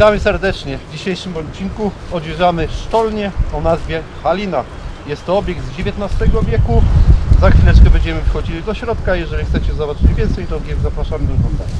Witamy serdecznie. W dzisiejszym odcinku odwiedzamy szczolnię o nazwie Halina. Jest to obiekt z XIX wieku. Za chwileczkę będziemy wchodzili do środka. Jeżeli chcecie zobaczyć więcej, to zapraszamy do oglądania.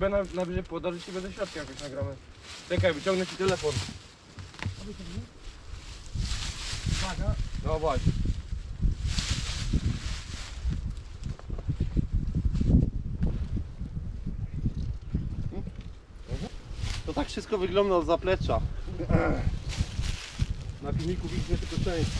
Tu ciebie na, najwyżej poda, że ciebie do środka jakoś nagramy. Czekaj, wyciągnę ci telefon. No właśnie. To tak wszystko wygląda od zaplecza. Na filmiku widzimy tylko część.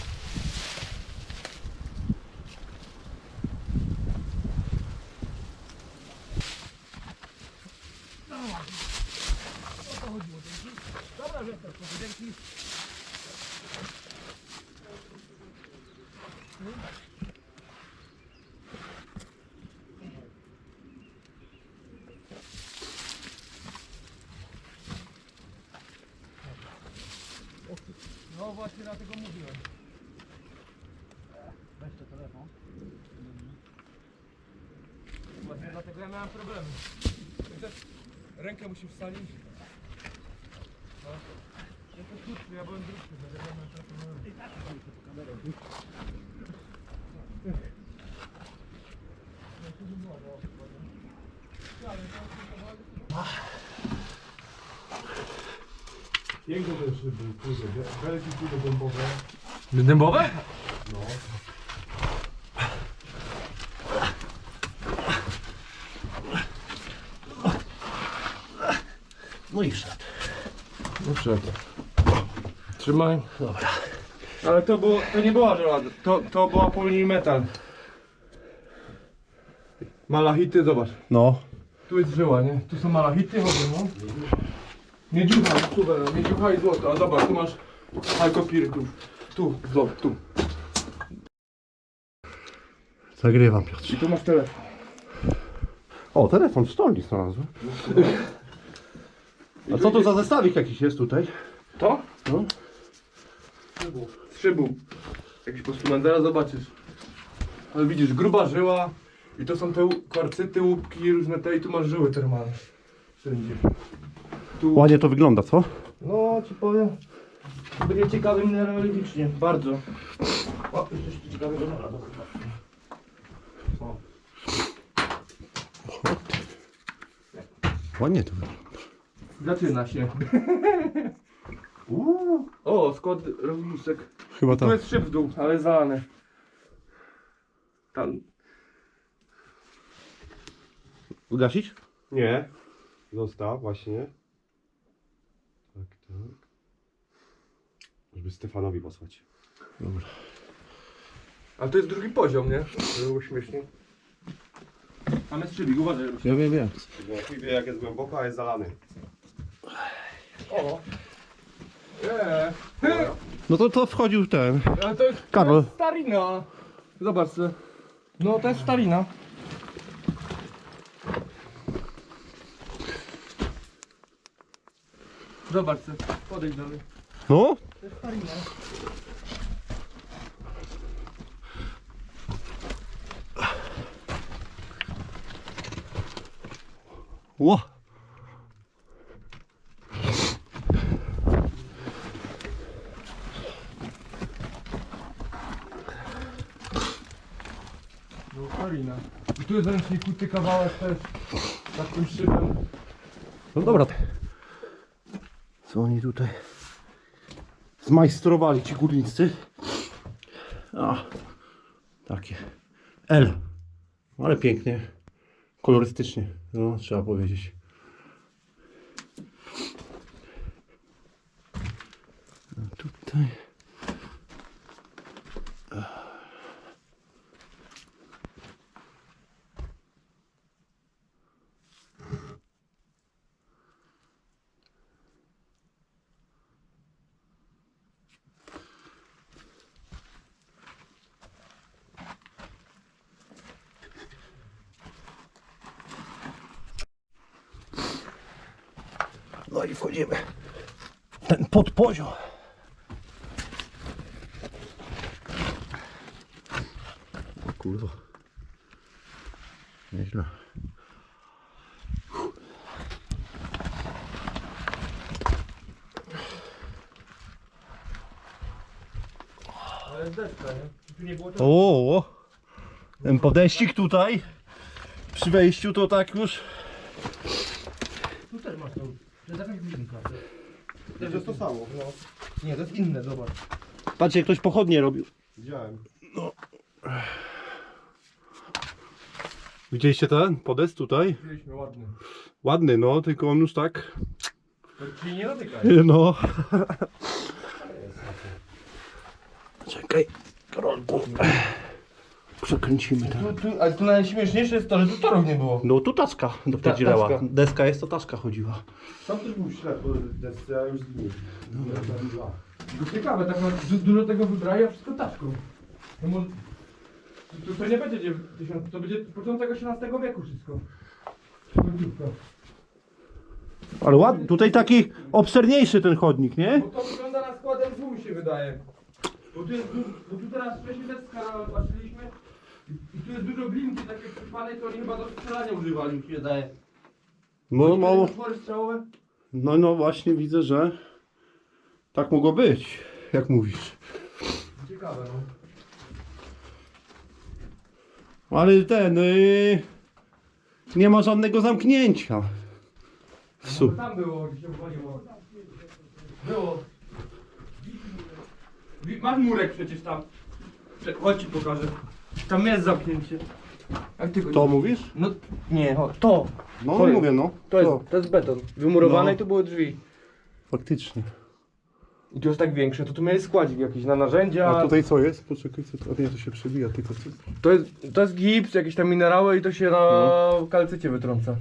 No właśnie dlatego mówiłem. Weź to telefon. Właśnie dlatego ja miałem problemy. Chociaż Rękę musi wsadzić. No. Ja to krótszy, ja byłem dróższy. Piękne belki kurde dębowe. Dębowe? No. No i wszedł. No wszedł. Trzymaj. Dobra. Ale to było, to nie była żelada, to, to była poli metal. Malachity, zobacz. No. Tu jest żyła, nie? Tu są malachity, chodzą, no. Miedziucha, super, miedziucha i złoto. A zobacz, tu masz alkopiry, tu. Tu, zobacz, tu. Zagrywam Piotr. I tu masz telefon. O, telefon w stolni znalazłem. A co to za zestawik jakiś jest tutaj? To? No. Szybu. Z szybu. Jakiś postument, zaraz zobaczysz. Ale widzisz, gruba żyła. I to są te kwarcyty, łupki, różne te i tu masz żyły termalne. Wszędzie. Tu. Ładnie to wygląda, co? No, ci powiem. Będzie ciekawy mineralogicznie, bardzo. O, jeszcze coś ciekawego chyba. O. Ładnie to wygląda. Zaczyna się. Uuu. O, skład rozmusek. Chyba Tu jest szyb w dół, ale zalane. Tam. Ugasić? Nie. Zostaw, właśnie. Tak, tak. Żeby Stefanowi posłać. Dobra. Ale to jest drugi poziom, nie? To było śmiesznie. Tam jest szybik, uważaj. Ruś. Ja wiem, wiem. Bo chuj wie jak jest głęboko, a jest zalany. O! Eee. No to, to wchodził ten. Ale to jest, Karol. to jest starina. Zobacz se. No to jest starina. Zobacz se. Podejdź do mnie. No? To jest. Ło! No Halina. I tu jest ręcznik kuty kawałek też. Tym szybem. No dobra. Co oni tutaj zmajstrowali ci górnicy? A, takie. L. Ale pięknie. Kolorystycznie. No, trzeba powiedzieć. Tutaj. No i wchodzimy w O kurwa. Nieźle. Jest deska, nie? Tu nie było czasu. O, o. ten podejścik tutaj przy wejściu to tak już. Tu też masz to. To jest jakaś blinka. To jest to samo. No. Nie, to jest inne, zobacz. Patrzcie, ktoś pochodnie robił. Widziałem. Widzieliście ten podest tutaj? Widzieliśmy ładny. Ładny, no, tylko on już tak. To Czyli nie dotykaj. No. Czekaj, Karolku. Przekręcimy Tu, ten. tu, ale tu najśmieszniejsze jest to, że tu torów nie było. No tu taczka do Ta- taczka. Deska jest, to taczka chodziła. Tam też był ślad po desce, a już zginął. No. To ciekawe, tak na, du, dużo tego wybrali, a wszystko taczką. No może... To, to nie będzie dziew- tysiąc, to będzie początek XVIII wieku wszystko. Końcówka. Ale ładny, tutaj taki obszerniejszy ten chodnik, nie? Bo to wygląda na skład MW mi się wydaje. Bo tu jest bo tu teraz wcześniej też patrzyliśmy i, tu jest dużo blinki takie przypanej, to oni chyba do strzelania używali mi się wydaje. No, Oni no, Otwory strzałowe? no, no właśnie widzę, że tak mogło być, jak mówisz. Ciekawe no. Ale ten, yy, nie ma żadnego zamknięcia. No tam było, gdzie się uwaliło. Było. Wi- Masz murek przecież tam. Prze- Chodź ci pokażę. Tam jest zamknięcie. Jak ty go To mówisz? No nie, o, to. No To jest- mówię, no. To jest, to jest beton. Wymurowane No. i tu były drzwi. Faktycznie. I to jest tak większe, to tu mieli składzik jakiś na narzędzia. A tutaj co jest? Poczekaj, co to? A nie, to się przebija tylko. Co? To jest, to jest gips, jakieś tam minerały i to się na kalcycie wytrąca.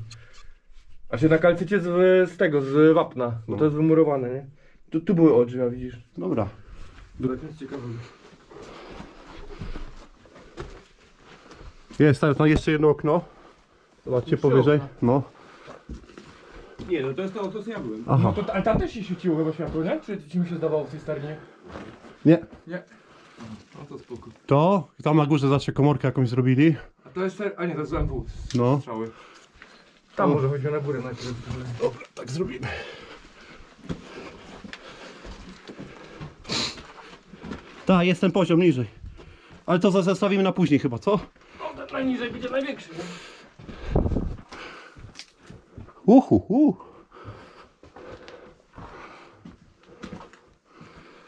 A się na kalcycie z, z tego, z wapna, bo No. to jest wymurowane, nie? Tu, tu były oczy, a widzisz. Dobra. To jest ciekawe. Jest, tam jeszcze jedno okno. Zobaczcie Jeszcze powyżej. okna. No. Nie, no to jest to, to co ja byłem. Aha. No to, ale tam też się świeciło chyba światło, nie? Czy, czy mi się zdawało w tej starnie? Nie. Nie. No to spoko. To, tam na górze zawsze komorkę jakąś zrobili. A to jest ser... A nie, to jest MW. No. Strzały. Tam może chodźmy na górę najpierw. Dobra, tak zrobimy. Tak, jest ten poziom niżej. Ale to zostawimy na później chyba, co? No ten najniżej będzie największy? Uhu, uh.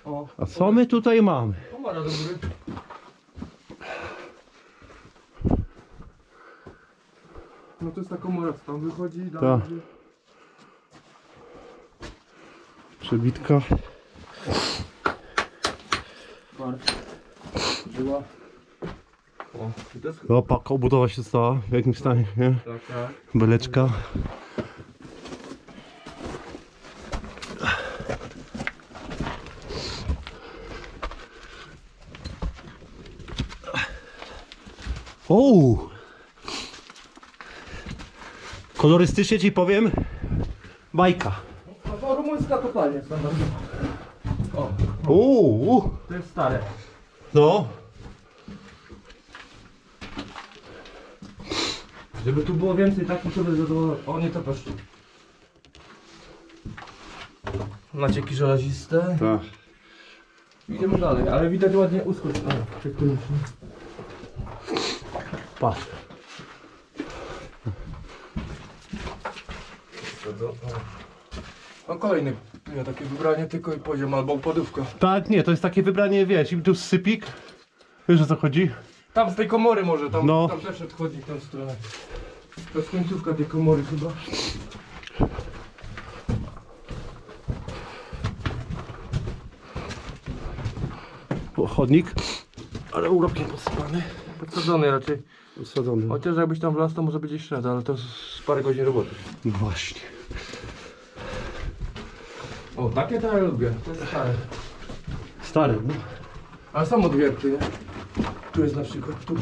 O, A co my tutaj mamy? komara do góry. No to jest ta komora, co tam wychodzi i Tak. dalej. Przebitka. Była. O, i to jest... O, pak, obudowa się stała w jakimś stanie, nie? Tak, tak. Beleczka. O! Kolorystycznie ci powiem, bajka. No to rumuńska totalnie standardowa. Uuu, To jest stare. no. Żeby tu było więcej takich, to by zadowolony. O, nie to peszczu. Nacieki żelaziste. Tak. Idziemy dalej, ale widać ładnie uskocz. O, tektoniczny. Patrz. No kolejny. Nie, takie wybranie tylko i poziom albo podówka. Tak, nie, to jest takie wybranie, wiesz, i tu sypik. Wiesz o co chodzi? Tam z tej komory może, tam, No. tam też odchodnik w tą stronę. To jest końcówka tej komory chyba. O, chodnik. Ale urobkiem podsypany. Podsadzony raczej. Usadzony. Chociaż jakbyś tam wlazł, to może będzie średnia, ale to z parę godzin roboty. No właśnie. O, takie to ja lubię. To jest stare. Stary, no. Ale są odwierty, nie? Tu jest na przykład, tu.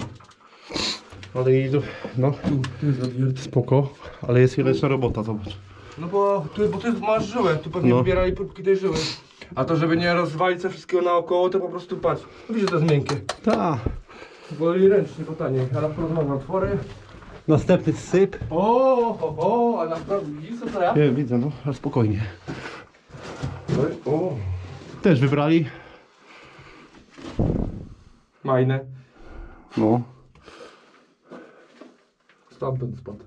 Ale i no, Tu, tu jest odwiert. spoko. Ale jest ręczna robota, zobacz. No bo tu, bo tu jest, masz żyłę, tu pewnie No. wybierali próbki tej żyły. A to żeby nie rozwalić sobie wszystkiego naokoło, to po prostu patrz. No Widzisz, że to jest miękkie. Tak. Woli ręcznie, bo taniej. A na przykład mam otwory. Następny syp. O, o, o, a naprawdę widzisz co to ja? Nie, widzę, no, ale spokojnie. O, Też wybrali. majne. No. Stamtąd spadł.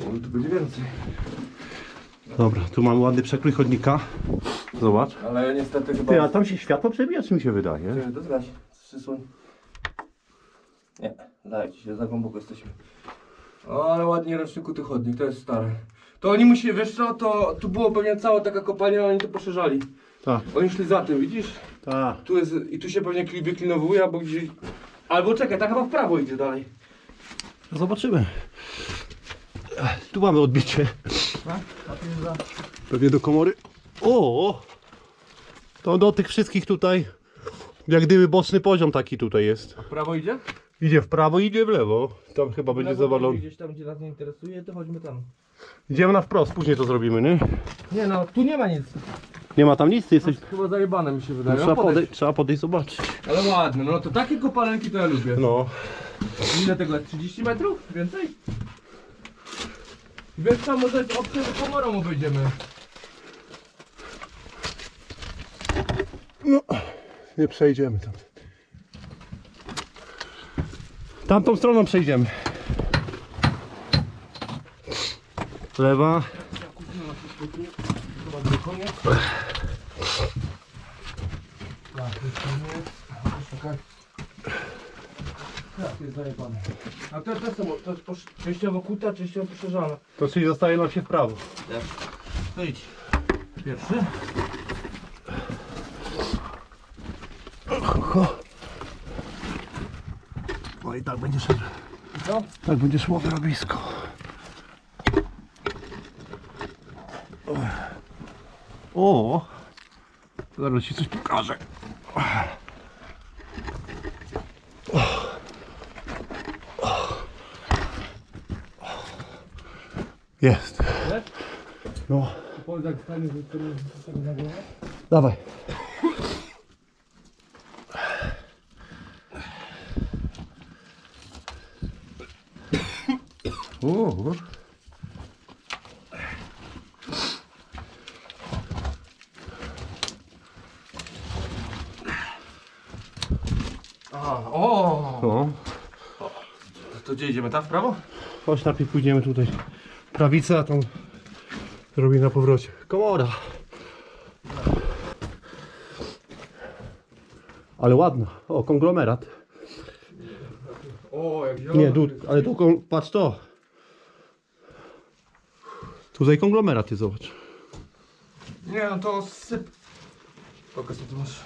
O, tu będzie więcej. Dobra, tu mamy ładny przekrój chodnika. Zobacz. Ale niestety chyba... Ty, a tam się światło przebija, czy mi się wydaje? Ty, to zgaś. Przysłoń. Nie, dajcie się, za głęboko jesteśmy. O, ale ładnie roczniku tu chodnik, to jest stare. To oni musi, wiesz co, to tu było pewnie cała taka kopalnia, oni to poszerzali. Tak. Oni szli za tym, widzisz? Tak. Tu jest, i tu się pewnie kli- wyklinowuje, albo gdzieś... Albo czekaj, tak chyba w prawo idzie dalej. Zobaczymy. Tu mamy odbicie. Tak? Pewnie do komory. O! To do tych wszystkich tutaj. Jak gdyby boczny poziom taki tutaj jest. W prawo idzie? Idzie w prawo, idzie w lewo. Tam chyba będzie Lewo zawalony. Gdzieś tam, gdzie nas nie interesuje, to chodźmy tam. Idziemy na wprost, później to zrobimy, nie? Nie no, tu nie ma nic. Nie ma tam nic, ty jesteś. Chyba zajebane mi się No, wydaje. trzeba, No, podejść. podejść, trzeba podejść zobaczyć. Ale ładne, no to takie kopalenki to ja lubię. No. Ile tego jest? 30 metrów? Więcej? Wiesz co, może opcję z komorą obejdziemy. No. Nie przejdziemy tam. Tamtą stroną przejdziemy. Lewa. Chyba drugi koniec. Tak, to jest koniec. Czekaj. Tak, jest zajebane. A to, to, są, to jest posz- częściowo kuta, częściowo poszerzana. To czyli zostaje nam się w prawo. To idź. Pierwszy. No i tak będzie szedł. Co? Tak będzie szło wyrobisko. O! Zaraz ci coś pokażę. Jest. No, Powiedz jak stanie z tego na głowę. dawaj. O! No. To gdzie idziemy? Tam w prawo? Chodź najpierw pójdziemy tutaj. Prawica, a tam robi na powrocie. Komora. Ale ładna. O, konglomerat. O, jak. Nie, tu, ale tu, kon- patrz to. Tutaj konglomerat jest, zobacz. Nie, no to syp. Pokaż co tu masz.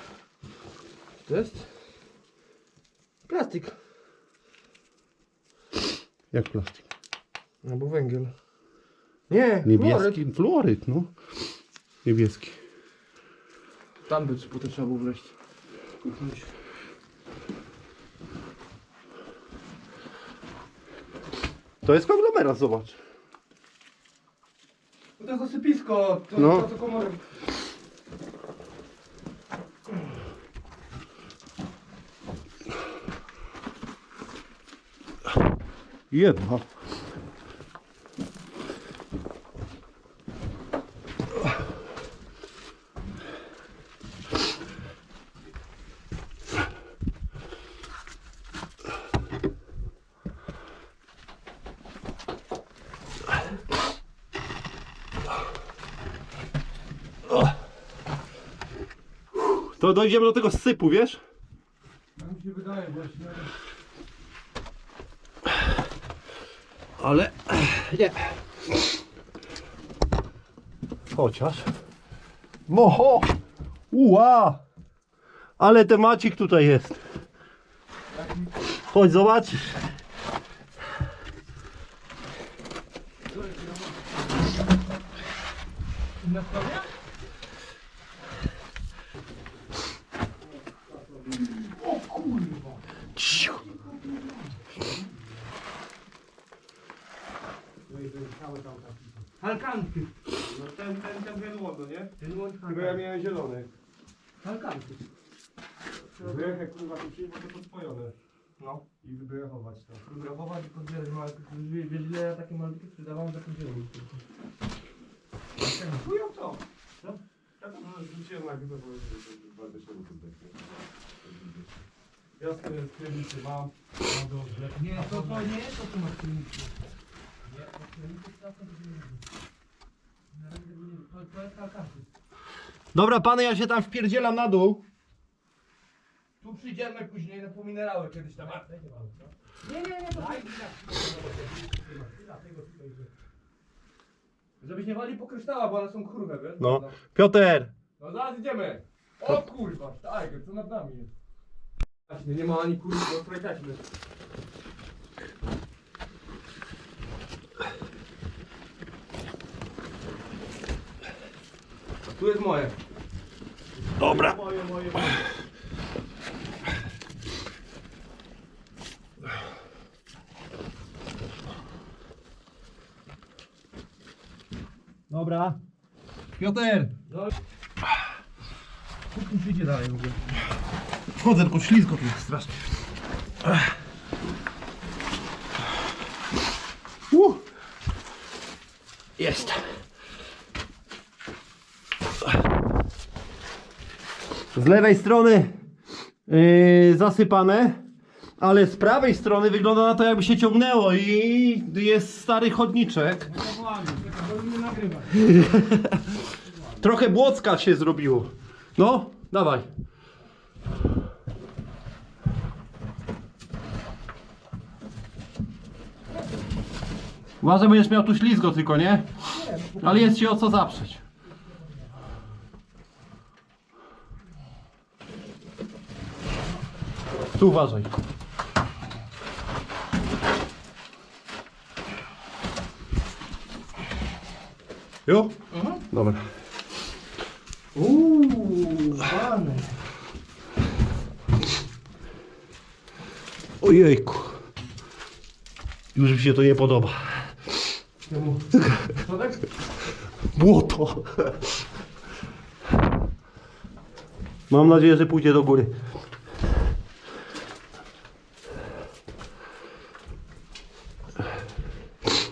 To jest? Plastik. Jak plastik. Albo węgiel. Nie, Niebieski, fluoryt. no. Niebieski. Tam by potem trzeba było wleść. To jest konglomerat, zobacz. No to jest osypisko, to, No. to, to komorek. Jedna. To dojdziemy do tego sypu, wiesz? Tak mi się wydaje właśnie. Ale nie. Chociaż. Moho! Ua! Ale temacik tutaj jest. Chodź zobaczysz. Halkanty. No ten, ten, ten wiadomo, nie? Ten łącz Tylko ja miałem zielony. Halkanty. Wyjechać kurwa tu przyjść, bo to podspojone. No. I wygrafować to. Fotografować i podbierać małe. Wiesz ile ja takie malutkie sprzedawałem za podzielę. Chuj jak to? Co? Ja tam rzuciłem na górę, bo bardzo się tutaj. Ja z tym sklepicy mam. Mam do odlepu. Nie, to, to nie jest to, co masz. Nie, to klinicznie to to nie Na razie tego nie To, to jest halkanty. Dobra pany, ja się tam wpierdzielam na dół. Tu przyjdziemy później na pominerały kiedyś tam. Co? Nie, nie, nie, to daj. Żebyś nie wali po kryształach, bo one są kurwe, wiesz? No. Piotr! No zaraz idziemy! O kurwa, Tiger, co nad nami jest? Właśnie, nie ma ani kurwa taśmy. Tu jest moje. Dobra. Moje, moje, moje. Dobra. Piotr! Tu przyjdzie dalej w ogóle. Wchodzę, tylko ślizgo tu jest strasznie. Uh. Jest. Z lewej strony yy, zasypane, ale z prawej strony wygląda na to jakby się ciągnęło i jest stary chodniczek. Trochę błocka się zrobiło. No, dawaj. Uważaj, będziesz miał tu ślizgo tylko, nie? Ale jest ci o co zaprzeć. Tu uważaj. Jo? Dobra. Uuu, pany. Ojejku. Już mi się to nie podoba. Czemu? Tak? Błoto. Mam nadzieję, że pójdzie do góry.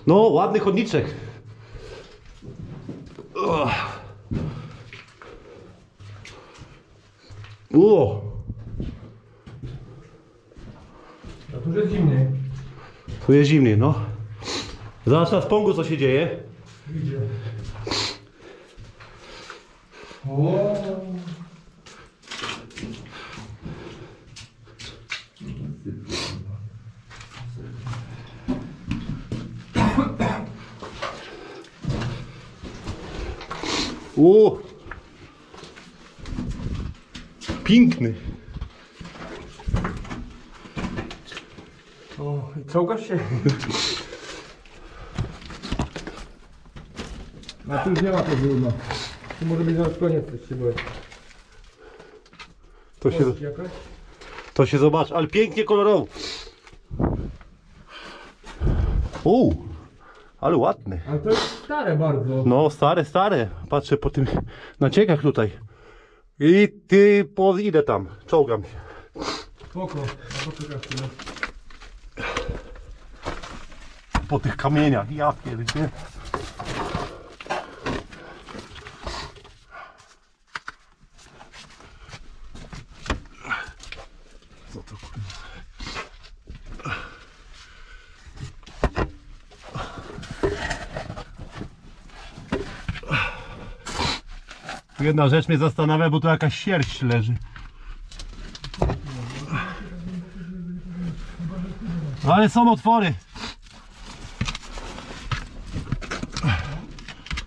No, ładny chodniczek. O, No tu jest zimny. tu jest zimniej, no. Zobacz na spągu, co się dzieje. O. O! Piękny. O, i czołgasz się? A tu już nie ma to brudno. Tu może być zaraz koniec coś się boję. To się, Jakaś? to się zobaczy, ale pięknie kolorowo. O! Ale ładny. Ale to jest stare bardzo. No, stare, stare. Patrzę po tym naciekach tutaj. I ty po idę tam, czołgam się. Spoko. Poczekaj chwilę. po tych kamieniach, ja pierdzie. Jedna rzecz mnie zastanawia, bo tu jakaś sierść leży. Ale są otwory.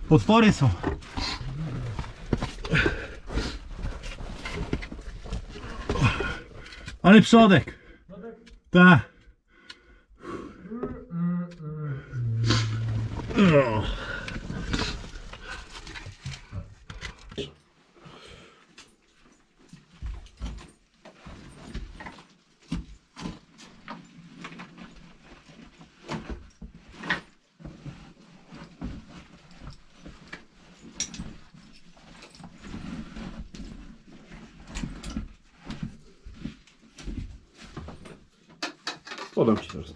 Potwory są. Ale przodek. Tak. Podam ci teraz.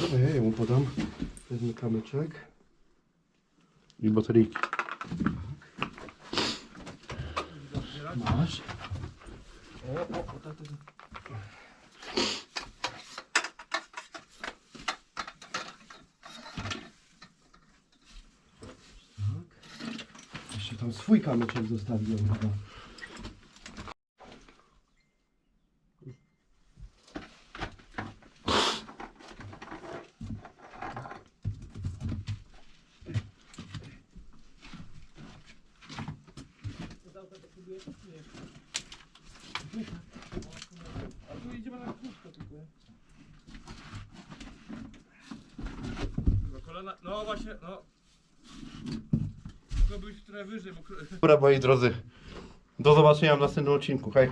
Dobra, ja mu podam. Wezmę kamyczek. I bateryjki. Masz? Jeszcze tam swój kamyczek zostawiłem chyba. No kolana, no właśnie, no. Mogę być trochę wyżej, bo... kro- Dobra, moi drodzy. Do zobaczenia w następnym odcinku. Hej.